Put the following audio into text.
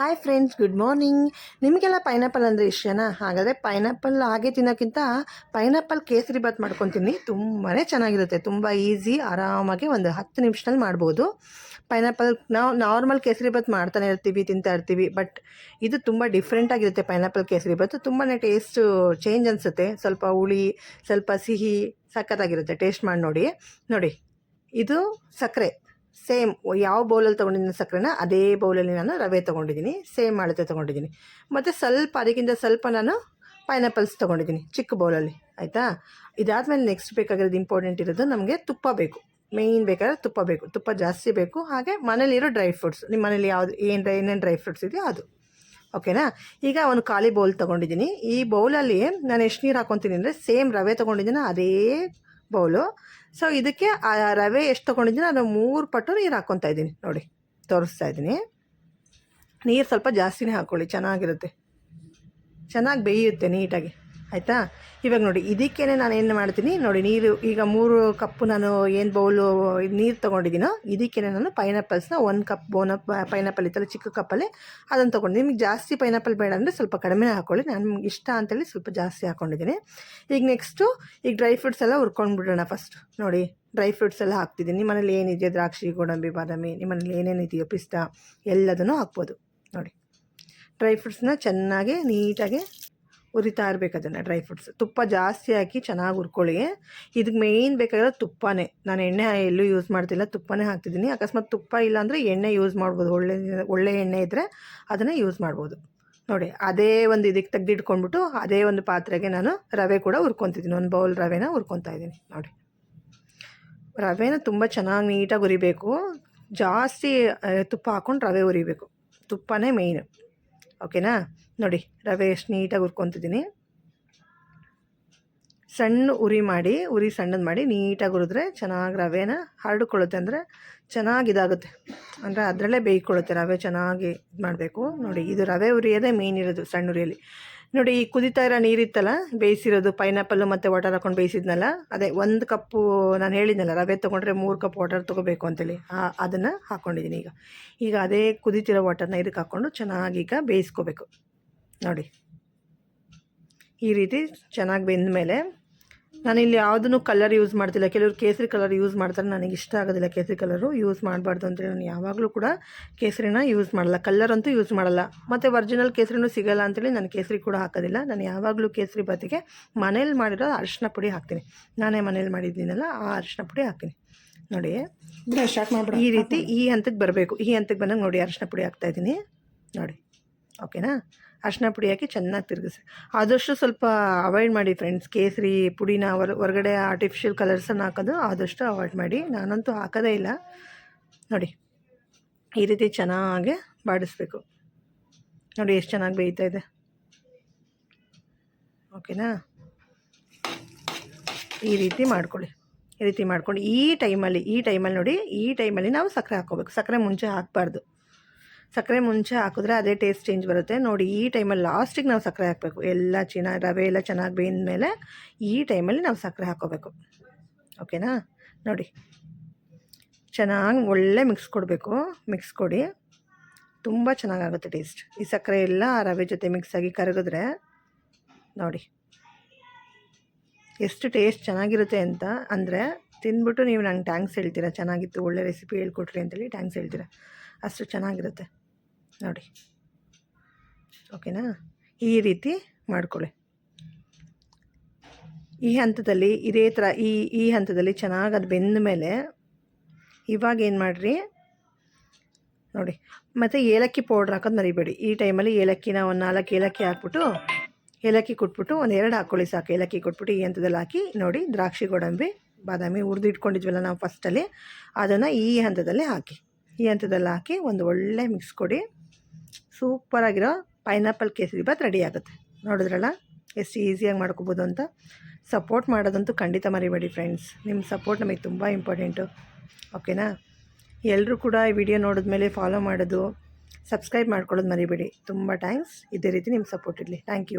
Hi friends good morning ನಿಮಗೆಲ್ಲ pineapple ಅಂದರೆ ಇಷ್ಟನಾ? ಹಾಗಾದರೆ ಪೈನಾಪಲ್ ಹಾಗೆ ತಿನ್ನೋಕ್ಕಿಂತ ಪೈನಾಪಲ್ ಕೇಸರಿ ಬಾತ್ ಮಾಡ್ಕೊತೀನಿ. ತುಂಬಾ ಚೆನ್ನಾಗಿರುತ್ತೆ. ತುಂಬ ಈಸಿ ಆರಾಮಾಗಿ ಒಂದು ಹತ್ತು ನಿಮಿಷದಲ್ಲಿ ಮಾಡ್ಬೋದು. ಪೈನಾಪಲ್ ನಾವು ನಾರ್ಮಲ್ ಕೇಸರಿ ಬಾತ್ ಮಾಡ್ತಾನೆ ಇರ್ತೀವಿ, ತಿಂತಾ ಇರ್ತೀವಿ. ಬಟ್ ಇದು ತುಂಬ ಡಿಫ್ರೆಂಟಾಗಿರುತ್ತೆ ಪೈನಾಪಲ್ ಕೇಸರಿ ಬಾತ್ ತುಂಬಾ ಟೇಸ್ಟು ಚೇಂಜ್ ಅನಿಸುತ್ತೆ. ಸ್ವಲ್ಪ ಹುಳಿ, ಸ್ವಲ್ಪ ಸಿಹಿ, ಸಖತ್ತಾಗಿರುತ್ತೆ. ಟೇಸ್ಟ್ ಮಾಡಿ ನೋಡಿ. ನೋಡಿ, ಇದು ಸಕ್ಕರೆ. ಸೇಮ್ ಯಾವ ಬೌಲಲ್ಲಿ ತೊಗೊಂಡಿದ್ದೀನಿ ಸಕ್ಕರೆನ ಅದೇ ಬೌಲಲ್ಲಿ ನಾನು ರವೆ ತೊಗೊಂಡಿದ್ದೀನಿ, ಸೇಮ್ ಅಳತೆ ತೊಗೊಂಡಿದ್ದೀನಿ. ಮತ್ತು ಸ್ವಲ್ಪ ಅದಕ್ಕಿಂತ ಸ್ವಲ್ಪ ನಾನು ಪೈನಾಪಲ್ಸ್ ತೊಗೊಂಡಿದ್ದೀನಿ ಚಿಕ್ಕ ಬೌಲಲ್ಲಿ, ಆಯಿತಾ? ಇದಾದಮೇಲೆ ನೆಕ್ಸ್ಟ್ ಬೇಕಾಗಿರೋದು ಇಂಪಾರ್ಟೆಂಟ್ ಇರೋದು ನಮಗೆ ತುಪ್ಪ ಬೇಕು. ಮೇಯ್ನ್ ಬೇಕಾದ್ರೆ ತುಪ್ಪ ಬೇಕು. ತುಪ್ಪ ಜಾಸ್ತಿ ಬೇಕು. ಹಾಗೆ ಮನೇಲಿರೋ ಡ್ರೈ ಫ್ರೂಟ್ಸ್ ನಿಮ್ಮ ಮನೇಲಿ ಯಾವುದು, ಏನು ಏನೇನು ಡ್ರೈ ಫ್ರೂಟ್ಸ್ ಇದೆಯೋ ಅದು. ಓಕೆನಾ ಈಗ ಒಂದು ಖಾಲಿ ಬೌಲ್ ತೊಗೊಂಡಿದ್ದೀನಿ. ಈ ಬೌಲಲ್ಲಿ ನಾನು ಎಷ್ಟು ನೀರು ಹಾಕೊತೀನಿ ಅಂದರೆ ಸೇಮ್ ರವೆ ತೊಗೊಂಡಿದ್ದೀನಿ, ಅದೇ ಬೌಲು ಸೊ ಇದಕ್ಕೆ, ಆ ರವೆ ಎಷ್ಟು ತೊಗೊಂಡಿದ್ದೀನಿ ಅದು ಮೂರು ಪಟ್ಟು ನೀರು ಹಾಕ್ಕೊತಾ ಇದ್ದೀನಿ, ನೋಡಿ. ತೋರಿಸ್ತಾ ಇದ್ದೀನಿ. ನೀರು ಸ್ವಲ್ಪ ಜಾಸ್ತಿನೇ ಹಾಕ್ಕೊಳ್ಳಿ ಚೆನ್ನಾಗಿರುತ್ತೆ. ಚೆನ್ನಾಗಿ ಬೇಯುತ್ತೆ, ನೀಟಾಗಿ. ಆಯಿತಾ? ಇವಾಗ ನೋಡಿ ಇದಕ್ಕೇ ನಾನು ಏನು ಮಾಡ್ತೀನಿ, ನೋಡಿ ನೀರು, ಈಗ ಮೂರು ಕಪ್ಪು ನಾನು ಏನು ಬೌಲು ನೀರು ತೊಗೊಂಡಿದ್ದೀನೋ ಇದಕ್ಕೇ ನಾನು ಪೈನಾಪಲ್ಸ್ನ ಒಂದು ಕಪ್ ಬೋನ ಪೈನಾಪಲ್ ಇತ್ತಲ್ಲ ಚಿಕ್ಕ ಕಪ್ಪಲ್ಲಿ ಅದನ್ನು ತೊಗೊಂಡು ನಿಮಗೆ ಜಾಸ್ತಿ ಪೈನಾಪಲ್ ಬೇಡ ಅಂದರೆ ಸ್ವಲ್ಪ ಕಡಿಮೆ ಹಾಕ್ಕೊಳ್ಳಿ ನಾನು ನಿಮ್ಗೆ ಇಷ್ಟ ಅಂತೇಳಿ ಸ್ವಲ್ಪ ಜಾಸ್ತಿ ಹಾಕ್ಕೊಂಡಿದ್ದೀನಿ ಈಗ ನೆಕ್ಸ್ಟು ಈಗ ಡ್ರೈ ಫ್ರೂಟ್ಸ್ ಎಲ್ಲ ಹುರ್ಕೊಂಡು ಬಿಡೋಣ ಫಸ್ಟ್ ನೋಡಿ ಡ್ರೈ ಫ್ರೂಟ್ಸ್ ಎಲ್ಲ ಹಾಕ್ತಿದ್ದೀನಿ. ನಿಮ್ಮ ಮನೇಲಿ ಏನಿದೆಯೋ ದ್ರಾಕ್ಷಿ, ಗೋಡಂಬಿ, ಬಾದಾಮಿ, ನಿಮ್ಮ ಮನೇಲಿ ಏನೇನಿದೆಯೋ ಪಿಸ್ತಾ, ಎಲ್ಲದನ್ನು ಹಾಕ್ಬೋದು. ನೋಡಿ ಡ್ರೈ ಫ್ರೂಟ್ಸ್ನ ಚೆನ್ನಾಗಿ ನೀಟಾಗಿ ಉರಿತಾ ಇರಬೇಕು ಅದನ್ನು ಡ್ರೈ ಫ್ರೂಟ್ಸ್ ತುಪ್ಪ ಜಾಸ್ತಿ ಹಾಕಿ ಚೆನ್ನಾಗಿ ಹುರ್ಕೊಳ್ಳಿ. ಇದಕ್ಕೆ ಮೇಯ್ನ್ ಬೇಕಾಗಿರೋ ತುಪ್ಪನೇ. ನಾನು ಎಣ್ಣೆ ಎಲ್ಲೂ ಯೂಸ್ ಮಾಡ್ತಿಲ್ಲ. ತುಪ್ಪನೇ ಹಾಕ್ತಿದ್ದೀನಿ ಅಕಸ್ಮಾತ್ ತುಪ್ಪ ಇಲ್ಲಾಂದರೆ ಎಣ್ಣೆ ಯೂಸ್ ಮಾಡ್ಬೋದು. ಒಳ್ಳೆ ಒಳ್ಳೆ ಎಣ್ಣೆ ಇದ್ದರೆ ಅದನ್ನು ಯೂಸ್ ಮಾಡ್ಬೋದು. ನೋಡಿ, ಅದೇ ಒಂದು ಇದಕ್ಕೆ ತೆಗೆದಿಟ್ಕೊಂಡ್ಬಿಟ್ಟು ಅದೇ ಒಂದು ಪಾತ್ರೆಗೆ ನಾನು ರವೆ ಕೂಡ ಹುರ್ಕೊತಿದ್ದೀನಿ ಒಂದು ಬೌಲ್ ರವೆನ ಹುರ್ಕೊತಾ ಇದ್ದೀನಿ. ನೋಡಿ. ರವೆನ ತುಂಬ ಚೆನ್ನಾಗಿ ನೀಟಾಗಿ ಹುರಿಬೇಕು. ಜಾಸ್ತಿ ತುಪ್ಪ ಹಾಕ್ಕೊಂಡು ರವೆ ಉರಿಬೇಕು ತುಪ್ಪನೇ ಮೇಯ್ನು ಓಕೆನಾ? ನೋಡಿ ರವೆ ಎಷ್ಟು ನೀಟಾಗಿ ಹುರ್ಕೊತಿದ್ದೀನಿ. ಸಣ್ಣ ಉರಿ ಮಾಡಿ, ಉರಿ ಸಣ್ಣದು ಮಾಡಿ ನೀಟಾಗಿ ಹುರಿದ್ರೆ ಚೆನ್ನಾಗಿ ರವೆನ ಹರಡ್ಕೊಳ್ಳುತ್ತೆ ಅಂದರೆ ಚೆನ್ನಾಗಿ ಇದಾಗುತ್ತೆ. ಅಂದರೆ ಅದರಲ್ಲೇ ಬೇಯ್ಕೊಳ್ಳುತ್ತೆ ರವೆ ಚೆನ್ನಾಗಿ ಇದು ಮಾಡಬೇಕು. ನೋಡಿ, ಇದು ರವೆ ಉರಿಯೋದೇ ಮೇಯ್ನ್ ಇರೋದು ಸಣ್ಣ ಉರಿಯಲ್ಲಿ. ನೋಡಿ, ಈ ಕುದಿತಾ ಇರೋ ನೀರಿತ್ತಲ್ಲ, ಬೇಯಿಸಿರೋದು ಪೈನಾಪಲ್ಲು ಮತ್ತು ವಾಟರ್ ಹಾಕೊಂಡು ಬೇಯಿಸಿದ್ನಲ್ಲ, ಅದೇ ಒಂದು ಕಪ್ಪು ನಾನು ಹೇಳಿದ್ನಲ್ಲ, ರವೆ ತೊಗೊಂಡ್ರೆ ಮೂರು ಕಪ್ ವಾಟರ್ ತೊಗೋಬೇಕು ಅಂತೇಳಿ ಅದನ್ನು ಹಾಕ್ಕೊಂಡಿದ್ದೀನಿ ಈಗ. ಈಗ ಅದೇ ಕುದಿತಿರೋ ವಾಟರ್ನ ಇದಕ್ಕೆ ಹಾಕ್ಕೊಂಡು ಚೆನ್ನಾಗಿ ಈಗ ಬೇಯಿಸ್ಕೋಬೇಕು. ನೋಡಿ, ಈ ರೀತಿ ಚೆನ್ನಾಗಿ ಬೆಂದ ಮೇಲೆ ನಾನಿಲ್ಲಿ ಯಾವುದನ್ನು ಕಲರ್ ಯೂಸ್ ಮಾಡ್ತಿಲ್ಲ. ಕೆಲವರು ಕೇಸರಿ ಕಲರ್ ಯೂಸ್ ಮಾಡ್ತಾರೆ. ನನಗೆ ಇಷ್ಟ ಆಗೋದಿಲ್ಲ ಕೇಸರಿ ಕಲರು ಯೂಸ್ ಮಾಡಬಾರ್ದು ಅಂದರೆ ನಾನು ಯಾವಾಗಲೂ ಕೂಡ ಕೇಸರಿನ ಯೂಸ್ ಮಾಡಲ್ಲ. ಕಲರ್ ಅಂತೂ ಯೂಸ್ ಮಾಡಲ್ಲ. ಮತ್ತು ಒರಿಜಿನಲ್ ಕೇಸರಿನೂ ಸಿಗಲ್ಲ ಅಂತೇಳಿ ನಾನು ಕೇಸರಿ ಕೂಡ ಹಾಕೋದಿಲ್ಲ. ನಾನು ಯಾವಾಗಲೂ ಕೇಸರಿ ಬಾತಿಗೆ ಮನೇಲಿ ಮಾಡಿರೋ ಅರಿಶಿನ ಪುಡಿ ಹಾಕ್ತೀನಿ. ನಾನೇ ಮನೇಲಿ ಮಾಡಿದ್ದೀನಲ್ಲ ಆ ಅರಿಶಿನ ಪುಡಿ ಹಾಕ್ತೀನಿ. ನೋಡಿ. ಸ್ಟಾರ್ಟ್ ಮಾಡಿ ಈ ರೀತಿ ಈ ಹಂತಕ್ಕೆ ಬರಬೇಕು. ಈ ಹಂತಕ್ಕೆ ಬಂದಾಗ ನೋಡಿ ಅರಿಶಿನ ಪುಡಿ ಹಾಕ್ತಾಯಿದ್ದೀನಿ ನೋಡಿ. ಓಕೆನಾ? ಅರ್ಶಿನ ಪುಡಿ ಹಾಕಿ ಚೆನ್ನಾಗಿ ತಿರುಗಿಸಿ. ಆದಷ್ಟು ಸ್ವಲ್ಪ ಅವಾಯ್ಡ್ ಮಾಡಿ ಫ್ರೆಂಡ್ಸ್ ಕೇಸರಿ, ಪುಡಿನ ಹೊರ ಹೊರಗಡೆ ಆರ್ಟಿಫಿಷಿಯಲ್ ಕಲರ್ಸನ್ನು ಹಾಕೋದು ಆದಷ್ಟು ಅವಾಯ್ಡ್ ಮಾಡಿ. ನಾನಂತೂ ಹಾಕೋದೇ ಇಲ್ಲ. ನೋಡಿ, ಈ ರೀತಿ ಚೆನ್ನಾಗೆ ಬಾಡಿಸ್ಬೇಕು. ನೋಡಿ ಎಷ್ಟು ಚೆನ್ನಾಗಿ ಬೇಯ್ತಾ ಇದೆ. ಓಕೆನಾ? ಈ ರೀತಿ ಮಾಡ್ಕೊಳ್ಳಿ. ಈ ರೀತಿ ಮಾಡ್ಕೊಂಡು ಈ ಟೈಮಲ್ಲಿ ಈ ಟೈಮಲ್ಲಿ ನೋಡಿ, ಈ ಟೈಮಲ್ಲಿ ನಾವು ಸಕ್ಕರೆ ಹಾಕ್ಕೋಬೇಕು. ಸಕ್ಕರೆ ಮುಂಚೆ ಹಾಕಬಾರ್ದು. ಸಕ್ಕರೆ ಮುಂಚೆ ಹಾಕಿದ್ರೆ ಅದೇ ಟೇಸ್ಟ್ ಚೇಂಜ್ ಬರುತ್ತೆ. ನೋಡಿ, ಈ ಟೈಮಲ್ಲಿ ಲಾಸ್ಟಿಗೆ ನಾವು ಸಕ್ಕರೆ ಹಾಕಬೇಕು. ಎಲ್ಲ ಚೆನ್ನಾಗಿ ರವೆ ಎಲ್ಲ ಚೆನ್ನಾಗಿ ಬೇಯಿದ ಮೇಲೆ ಈ ಟೈಮಲ್ಲಿ ನಾವು ಸಕ್ಕರೆ ಹಾಕೋಬೇಕು. ಓಕೆನಾ ನೋಡಿ. ಚೆನ್ನಾಗಿ ಒಳ್ಳೆ ಮಿಕ್ಸ್ ಕೊಡಬೇಕು. ಮಿಕ್ಸ್ ಕೊಡಿ. ತುಂಬ ಚೆನ್ನಾಗಾಗುತ್ತೆ ಟೇಸ್ಟ್ ಈ ಸಕ್ಕರೆ ಎಲ್ಲ ರವೆ ಜೊತೆ ಮಿಕ್ಸ್ ಆಗಿ ಕರಗಿದ್ರೆ, ನೋಡಿ. ಎಷ್ಟು ಟೇಸ್ಟ್ ಚೆನ್ನಾಗಿರುತ್ತೆ ಅಂತ ಅಂದರೆ ತಿಂದ್ಬಿಟ್ಟು ನೀವು ನಂಗೆ ಟ್ಯಾಂಕ್ಸ್ ಹೇಳ್ತೀರಾ? ಚೆನ್ನಾಗಿತ್ತು, ಒಳ್ಳೆ ರೆಸಿಪಿ ಹೇಳ್ಕೊಟ್ರಿ ಅಂತೇಳಿ ಟ್ಯಾಂಕ್ಸ್ ಹೇಳ್ತೀರಾ? ಅಷ್ಟು ಚೆನ್ನಾಗಿರುತ್ತೆ. ನೋಡಿ. ಓಕೆನಾ? ಈ ರೀತಿ ಮಾಡ್ಕೊಳ್ಳಿ. ಈ ಹಂತದಲ್ಲಿ ಇದೇ ಥರ ಈ ಈ ಹಂತದಲ್ಲಿ ಚೆನ್ನಾಗಿ ಅದು ಬೆಂದ ಮೇಲೆ ಇವಾಗ ಏನು ಮಾಡಿರಿ? ನೋಡಿ, ಮತ್ತು ಏಲಕ್ಕಿ ಪೌಡ್ರ್ ಹಾಕೋದು ಮರಿಬೇಡಿ. ಈ ಟೈಮಲ್ಲಿ ಏಲಕ್ಕಿನ ಒಂದು ನಾಲ್ಕು ಏಲಕ್ಕಿ ಹಾಕ್ಬಿಟ್ಟು, ಏಲಕ್ಕಿ ಕೊಟ್ಬಿಟ್ಟು ಒಂದು ಎರಡು ಹಾಕ್ಕೊಳ್ಳಿ ಸಾಕು. ಏಲಕ್ಕಿ ಕೊಟ್ಬಿಟ್ಟು ಈ ಹಂತದಲ್ಲಿ ಹಾಕಿ, ನೋಡಿ, ದ್ರಾಕ್ಷಿ, ಗೋಡಂಬಿ, ಬಾದಾಮಿ ಹುರಿದು ಇಟ್ಕೊಂಡಿದ್ವಲ್ಲ ನಾವು ಫಸ್ಟಲ್ಲಿ ಅದನ್ನು ಈ ಹಂತದಲ್ಲಿ ಹಾಕಿ. ಈ ಹಂತದಲ್ಲಿ ಹಾಕಿ ಒಂದು ಒಳ್ಳೆ ಮಿಕ್ಸ್ ಕೊಡಿ. ಸೂಪರಾಗಿರೋ ಪೈನಾಪಲ್ ಕೇಸರಿ ಬಾತ್ ರೆಡಿ ಆಗುತ್ತೆ. ನೋಡಿದ್ರಲ್ಲ? ಎಷ್ಟು ಈಸಿಯಾಗಿ ಮಾಡ್ಕೋಬೋದು ಅಂತ. ಸಪೋರ್ಟ್ ಮಾಡೋದಂತೂ ಖಂಡಿತ ಮರಿಬೇಡಿ ಫ್ರೆಂಡ್ಸ್ ನಿಮ್ಮ ಸಪೋರ್ಟ್ ನಮಗೆ ತುಂಬ ಇಂಪಾರ್ಟೆಂಟು ಓಕೆನಾ ಎಲ್ಲರೂ ಕೂಡ ಈ ವಿಡಿಯೋ ನೋಡಿದ ಮೇಲೆ ಫಾಲೋ ಮಾಡೋದು ಸಬ್ಸ್ಕ್ರೈಬ್ ಮಾಡ್ಕೊಳ್ಳೋದು ಮರಿಬೇಡಿ. ತುಂಬ ಥ್ಯಾಂಕ್ಸ್ ಇದೇ ರೀತಿ ನಿಮ್ಮ ಸಪೋರ್ಟ್ ಇರಲಿ. Thank you